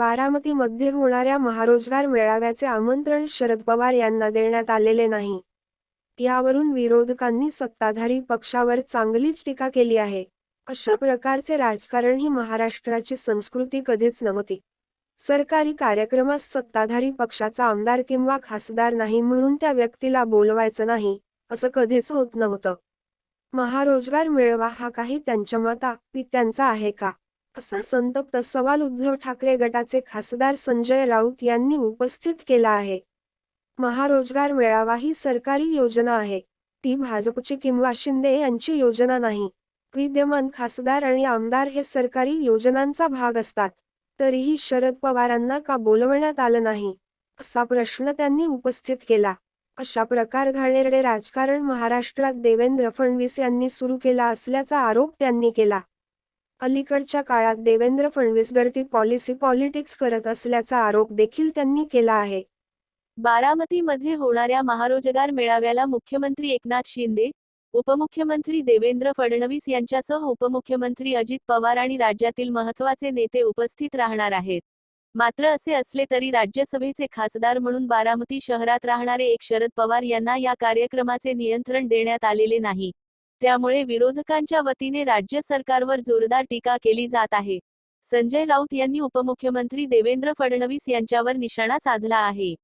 बारामतीमध्ये होणाऱ्या महारोजगार मेळाव्याचे आमंत्रण शरद पवार यांना देण्यात आलेले नाही. यावरून विरोधकांनी सत्ताधारी पक्षावर चांगलीच टीका केली आहे. अशा प्रकारचे राजकारण ही महाराष्ट्राची संस्कृती कधीच नव्हती. सरकारी कार्यक्रमास सत्ताधारी पक्षाचा आमदार किंवा खासदार नाही म्हणून त्या व्यक्तीला बोलवायचं नाही असं कधीच होत नव्हतं. महारोजगार मेळावा हा काही त्यांच्या मता पित्यांचा आहे का? असा संतप्त सवाल उद्धव ठाकरे गटाचे खासदार संजय राऊत यांनी उपस्थित केला आहे. महारोजगार मेळावा ही सरकारी योजना आहे. ती भाजपची किंवा शिंदे यांची योजना नाही. विद्यमान खासदार आणि आमदार हे सरकारी योजनांचा भाग असतात. तरीही शरद पवारांना का बोलवण्यात आलं नाही? असा प्रश्न त्यांनी उपस्थित केला. अशा प्रकार घाणेरडे राजकारण महाराष्ट्रात देवेंद्र फडणवीस यांनी सुरू केला असल्याचा आरोप त्यांनी केला. अलीकडच्या काळात Devendra Fadnavis dirty policy politics करत असल्याचा आरोप देखील त्यांनी केला आहे. बारामतीमध्ये होणाऱ्या महारोजगार मेळाव्याला मुख्यमंत्री एकनाथ शिंदे उपमुख्यमंत्री देवेंद्र फडणवीस यांच्यासह उपमुख्यमंत्री अजित पवार आणि राज्यातील महत्त्वाचे नेते उपस्थित राहणार आहेत. मात्र असे असले तरी राज्यसभेचे खासदार म्हणून बारामती शहरात राहणारे एक शरद पवार यांना या कार्यक्रमाचे नियंत्रण देण्यात आलेले नाही. त्यामुळे विरोधकांच्या वतीने राज्य सरकारवर जोरदार टीका केली जात आहे. संजय राऊत यांनी उपमुख्यमंत्री देवेंद्र फडणवीस यांच्यावर निशाणा साधला आहे.